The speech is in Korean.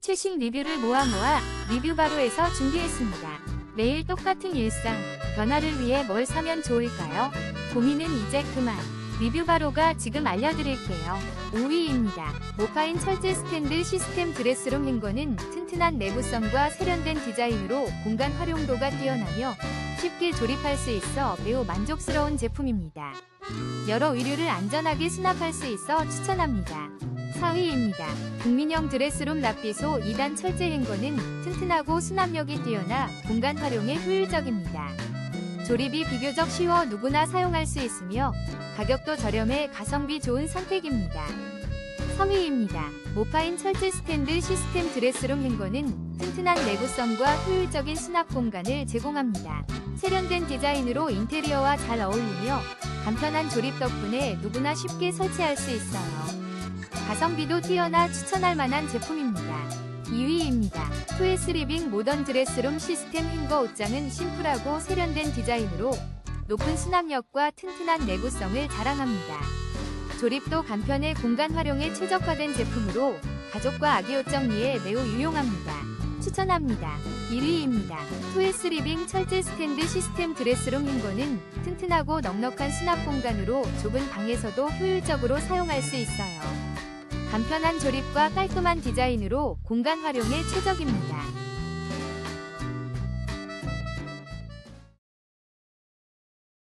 최신 리뷰를 모아 모아 리뷰 바로에서 준비했습니다. 매일 똑같은 일상, 변화를 위해 뭘 사면 좋을까요? 고민은 이제 그만. 리뷰 바로가 지금 알려드릴게요. 5위입니다. 모파인 철제 스탠드 시스템 드레스룸 행거는 튼튼한 내구성과 세련된 디자인으로 공간 활용도가 뛰어나며 쉽게 조립할 수 있어 매우 만족스러운 제품입니다. 여러 의류를 안전하게 수납할 수 있어 추천합니다. 4위입니다. 국민형 드레스룸 납비소 2단 철제 행거는 튼튼하고 수납력이 뛰어나 공간 활용에 효율적입니다. 조립이 비교적 쉬워 누구나 사용할 수 있으며 가격도 저렴해 가성비 좋은 선택입니다. 3위입니다. 모파인 철제 스탠드 시스템 드레스룸 행거는 튼튼한 내구성과 효율적인 수납 공간을 제공합니다. 세련된 디자인으로 인테리어와 잘 어울리며 간편한 조립 덕분에 누구나 쉽게 설치할 수 있어요. 가성비도 뛰어나 추천할 만한 제품입니다. 2위입니다. 2S 리빙 모던 드레스룸 시스템 행거 옷장은 심플하고 세련된 디자인으로 높은 수납력과 튼튼한 내구성을 자랑합니다. 조립도 간편해 공간 활용에 최적화된 제품으로 가족과 아기 옷 정리에 매우 유용합니다. 추천합니다. 1위입니다. 2S 리빙 철제 스탠드 시스템 드레스룸 행거는 튼튼하고 넉넉한 수납 공간으로 좁은 방에서도 효율적으로 사용할 수 있어요. 간편한 조립과 깔끔한 디자인으로 공간 활용에 최적입니다.